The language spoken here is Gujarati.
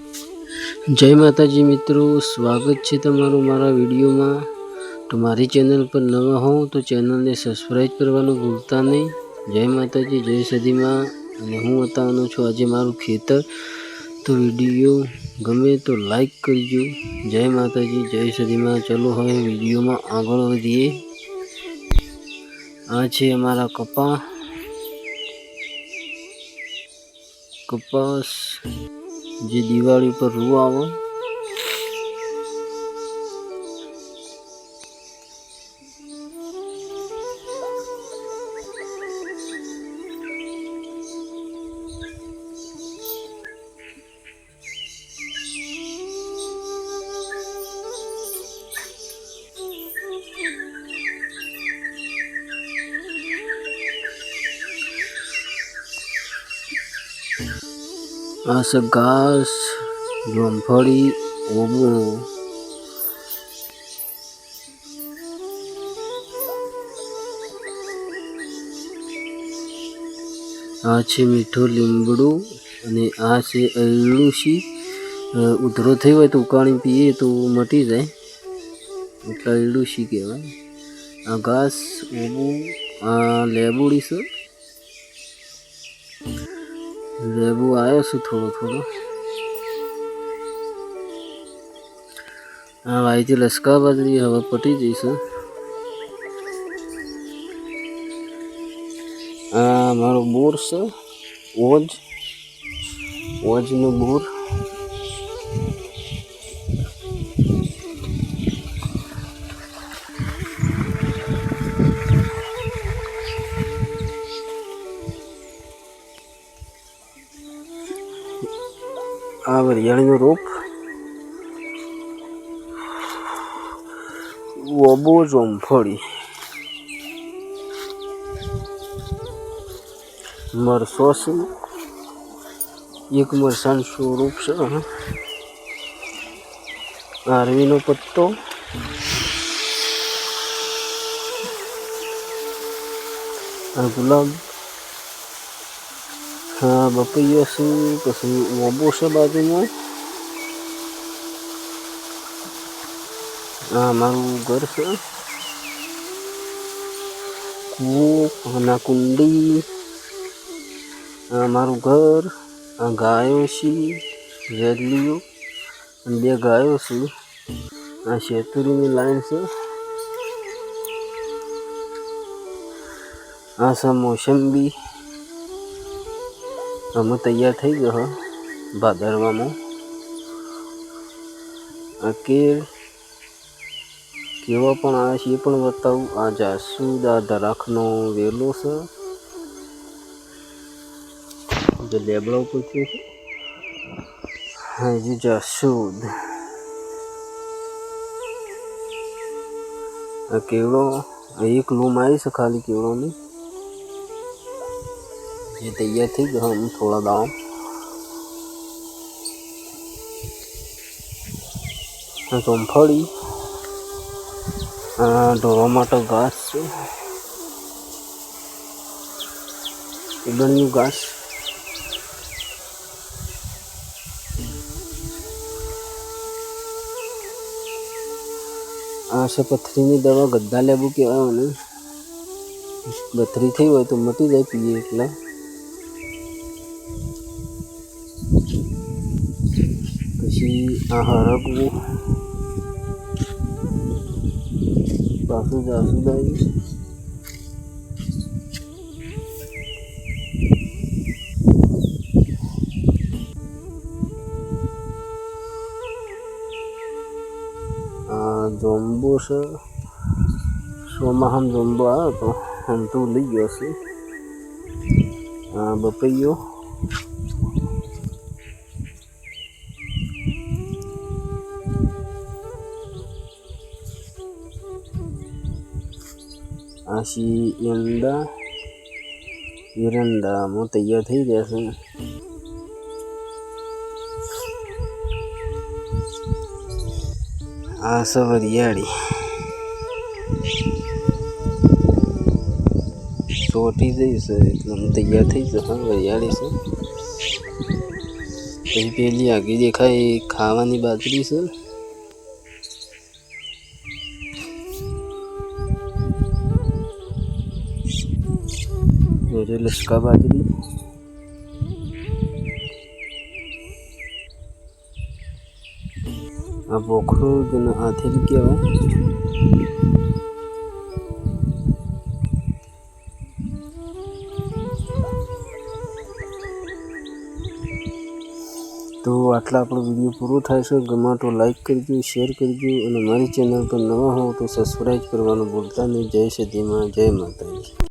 જય માતાજી મિત્રો, સ્વાગત છે તમારું મારા વિડીયોમાં. તો મારી ચેનલ પર નવા હોવ તો ચેનલને સબસ્ક્રાઈબ કરવાનું ભૂલતા નહીં. જય માતાજી, જય સદીમાં અને હું બતાવવાનો છું, આજે મારું ખેતર. તો વીડિયો ગમે તો લાઈક કરજો. જય માતાજી, જય સદીમાં ચલો હવે વિડીયોમાં આગળ વધીએ. આ છે અમારા કપા કપાસ. જે દિવાળી પર રૂ આવે. આ છે ઘાસ જોમફળી ઓબો આ છે મીઠું લીમડું અને આ છે અરડુસી ઉધરો થઈ હોય તો ઉકાળી પીએ તો મટી જાય. એટલે અરડુસી કહેવાય. આ ઘાસ ઓબું આ લેબુડી છે. લેબુ આવ્યો છે થોડો થોડો આ વાયથી લસકા બાજરી હવે પટી જઈશે આ મારો બોર છે ઓજ ઓજનો બોર આ વરિયાળીનું રોપ. વબો જોમફળી મરસો એક મરસાનો સ્વરૂપ છે આરવીનો પત્તો. ગુલાબ. હા બપૈયો છે પછી ઓબો છે બાજુમાં આ મારું ઘર છે કૂવો અને કુંડી આ મારું ઘર આ ગાયો છે અને બે ગાયો છે આ શેતુરીની લાઈન છે આ છે મોસંબી અમે તૈયાર થઈ ગયો ભાદરવામાં. આ કેળ કેવા પણ આવે છે એ પણ બતાવું. આ જાસૂદ, આ દરાખનો વેલો છે. જે લેબડા ઉપર છે. હા જે જાસૂદ. આ કેવડો એક લૂમ આવી છે ખાલી કેવડોની. જે તૈયાર થઈ ગયો હું થોડા દાવ સોમફળી ઢોરવા માટે ઘાસ છે. ઈગણનું ઘાસ. આ છે પથરીની દવા ગદ્દા લેવું કહેવાય મને પથરી થઈ હોય તો મટી જાય પીએ એટલે. પછી આ હરગવું પાછું જાસૂદ દઈ જોમ્બો છે. હમ જોમ્બો આવ્યો હતો હમ તું લઈ ગયો છે. બપૈયો. આ સી ઈંડા એરંડામાં તૈયાર થઈ આ છે વરિયાળી ચોટી જઈશ એટલે હું તૈયાર થઈ જશે વરિયાળી છે પછી પેલી આગી દેખાય ખાવાની બાજરી છે એ લશ્કા બાજરી આ બોખરો જેને આથી કહેવાય તો આટલા આપણો વીડિયો પૂરો થાય છે ગમે તો લાઈક કરજો શેર કરજો અને મારી ચેનલ પર નવા હો તો સબસ્ક્રાઈબ કરવાનું ભૂલતા નહીં જય સદીમાં જય માતાજી